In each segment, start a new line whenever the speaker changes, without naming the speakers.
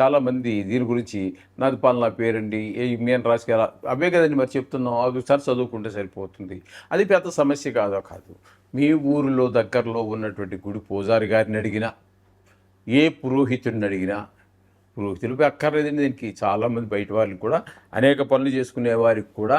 చాలామంది దీని గురించి నాది పాలన పేరండి ఏ నేను రాసి అవే కదండి మరి చెప్తున్నాం. అది ఒకసారి చదువుకుంటే సరిపోతుంది. అది పెద్ద సమస్య కాదో కాదు. మీ ఊరిలో దగ్గరలో ఉన్నటువంటి గుడి పూజారి గారిని అడిగినా ఏ పురోహితుడిని అడిగినా పురోహితులు అక్కర్లేదండి దీనికి. చాలామంది బయట వాళ్ళకి కూడా అనేక పనులు చేసుకునే వారికి కూడా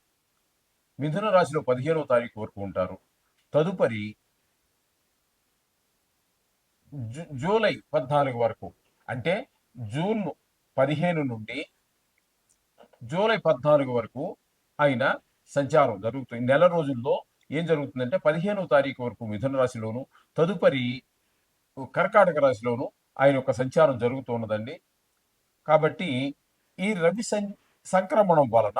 మిథున రాశిలో పదిహేనవ తారీఖు వరకు ఉంటారు. తదుపరి జూ- జూలై పద్నాలుగు వరకు. అంటే జూన్ పదిహేను నుండి జూలై పద్నాలుగు వరకు ఆయన సంచారం జరుగుతుంది నెల రోజుల్లో ఏం జరుగుతుందంటే పదిహేనవ తారీఖు వరకు మిథున రాశిలోను తదుపరి కర్కాటక రాశిలోను ఆయన యొక్క సంచారం జరుగుతున్నదండి కాబట్టి ఈ రవి సం సంక్రమణం వలన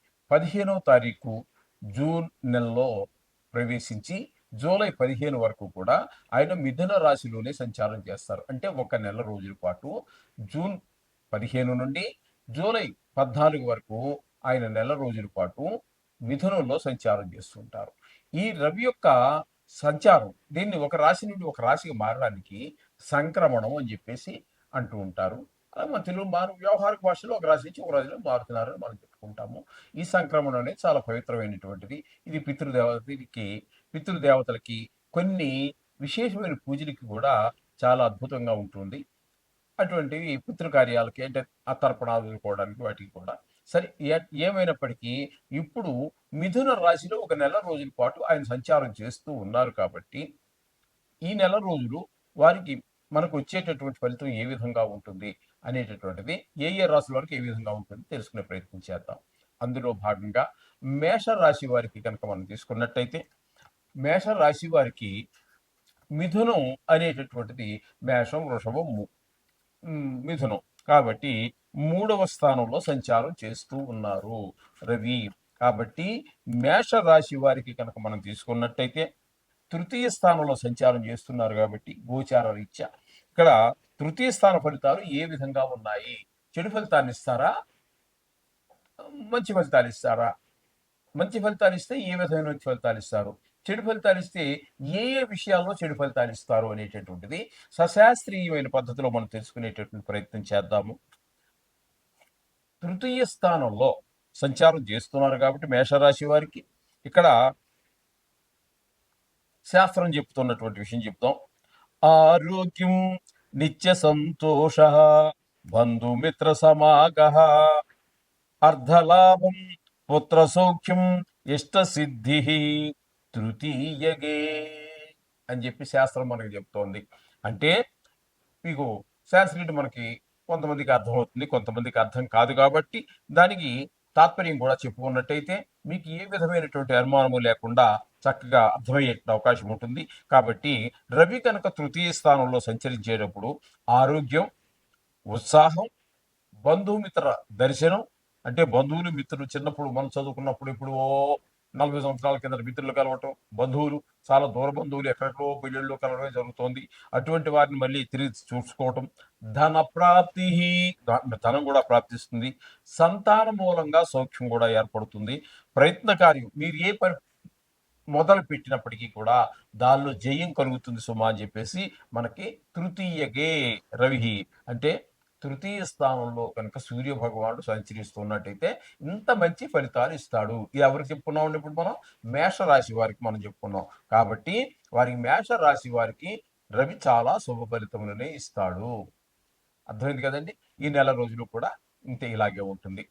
పదిహేనవ తారీఖు జూన్ నెలలో ప్రవేశించి జూలై పదిహేను వరకు కూడా ఆయన మిథున రాశిలోనే సంచారం చేస్తారు. అంటే ఒక నెల రోజుల పాటు జూన్ పదిహేను నుండి జూలై పద్నాలుగు వరకు ఆయన నెల రోజుల పాటు మిథునంలో సంచారం చేస్తుంటారు. ఈ రవి యొక్క సంచారం దీన్ని ఒక రాశి నుండి ఒక రాశికి మారడానికి సంక్రమణం అని చెప్పేసి అంటూ ఉంటారు. అలా మన తెలుగు మారు వ్యవహారిక భాషలో ఒక రాశి నుంచి ఒక రాశిలో మారుతున్నారని మనం చెప్పుకుంటాము. ఈ సంక్రమణ అనేది చాలా పవిత్రమైనటువంటిది. ఇది పితృదేవతకి పితృదేవతలకి కొన్ని విశేషమైన పూజలకి కూడా చాలా అద్భుతంగా ఉంటుంది. అటువంటివి పితృకార్యాలకి అంటే ఆ తర్పణాలు వదులుకోవడానికి వాటికి కూడా. సరే ఏమైనప్పటికీ ఇప్పుడు మిథున రాశిలో ఒక నెల రోజుల పాటు ఆయన సంచారం చేస్తూ ఉన్నారు కాబట్టి ఈ నెల రోజులు వారికి మనకు వచ్చేటటువంటి ఫలితం ఏ విధంగా ఉంటుంది అనేటటువంటిది ఏ ఏ రాశుల వరకు ఏ విధంగా ఉంటుంది తెలుసుకునే ప్రయత్నం చేద్దాం. అందులో భాగంగా మేష రాశి వారికి కనుక మనం తీసుకున్నట్టయితే మేషరాశి వారికి మిథునం అనేటటువంటిది మేషం వృషభం మిథునం. కాబట్టి మూడవ స్థానంలో సంచారం చేస్తూ ఉన్నారు రవి. కాబట్టి మేషరాశి వారికి కనుక మనం తీసుకున్నట్టయితే తృతీయ స్థానంలో సంచారం చేస్తున్నారు కాబట్టి గోచార రీత్యా. ఇక్కడ తృతీయ స్థాన ఫలితాలు ఏ విధంగా ఉన్నాయి? చెడు ఫలితాన్ని ఇస్తారా? మంచి ఫలితాలు ఇస్తారా? మంచి ఫలితాలు ఇస్తే ఏ విధమైన ఫలితాలు ఇస్తారు? చెడు ఫలితాలు ఇస్తే ఏ ఏ విషయాల్లో చెడు ఫలితాలు ఇస్తారు అనేటటువంటిది సశాస్త్రీయమైన పద్ధతిలో మనం తెలుసుకునేటటువంటి ప్రయత్నం చేద్దాము. తృతీయ స్థానంలో సంచారం చేస్తున్నారు కాబట్టి మేషరాశి వారికి ఇక్కడ శాస్త్రం చెప్తున్నటువంటి విషయం చెప్తాం. ఆరోగ్యం నిత్య సంతోష బంధుమిత్ర సమాగ అర్ధలాభం పుత్ర సౌఖ్యం ఇష్ట సిద్ధి తృతీయగే అని చెప్పి శాస్త్రం మనకి చెప్తోంది. అంటే మీకు శాస్త్రీయుడు మనకి కొంతమందికి అర్థమవుతుంది కొంతమందికి అర్థం కాదు కాబట్టి దానికి తాత్పర్యం కూడా చెప్పుకున్నట్టయితే మీకు ఏ విధమైనటువంటి అనుమానము లేకుండా చక్కగా అర్థమయ్యే అవకాశం ఉంటుంది. కాబట్టి రవి కనుక తృతీయ స్థానంలో సంచరించేటప్పుడు ఆరోగ్యం ఉత్సాహం బంధుమిత్ర దర్శనం అంటే బంధువులు మిత్రులు చిన్నప్పుడు మనం చదువుకున్నప్పుడు ఇప్పుడు ఓ నలభై సంవత్సరాల కింద మిత్రులు కలవటం బంధువులు చాలా దూర బంధువులు ఎక్కడెక్కడో పెళ్ళిళ్ళు కలవడం జరుగుతోంది. అటువంటి వారిని మళ్ళీ తిరిగి చూసుకోవటం ధన ప్రాప్తి ధనం కూడా ప్రాప్తిస్తుంది. సంతాన మూలంగా సౌఖ్యం కూడా ఏర్పడుతుంది. ప్రయత్న కార్యం మీరు ఏ పని మొదలు పెట్టినప్పటికీ కూడా దానిలో జయం కలుగుతుంది సుమా అని చెప్పేసి మనకి తృతీయగే రవి అంటే తృతీయ స్థానంలో కనుక సూర్య భగవానుడు సంచరిస్తున్నట్టయితే ఇంత మంచి ఫలితాలు ఇస్తాడు. ఇది ఎవరికి చెప్పుకున్నాం ఇప్పుడు మనం? మేష రాశి వారికి మనం చెప్పుకున్నాం. కాబట్టి వారికి మేష రాశి వారికి రవి చాలా శుభ ఫలితములనే ఇస్తాడు. అర్థమైంది కదండి? ఈ నెల రోజులు కూడా ఇంతే ఇలాగే ఉంటుంది.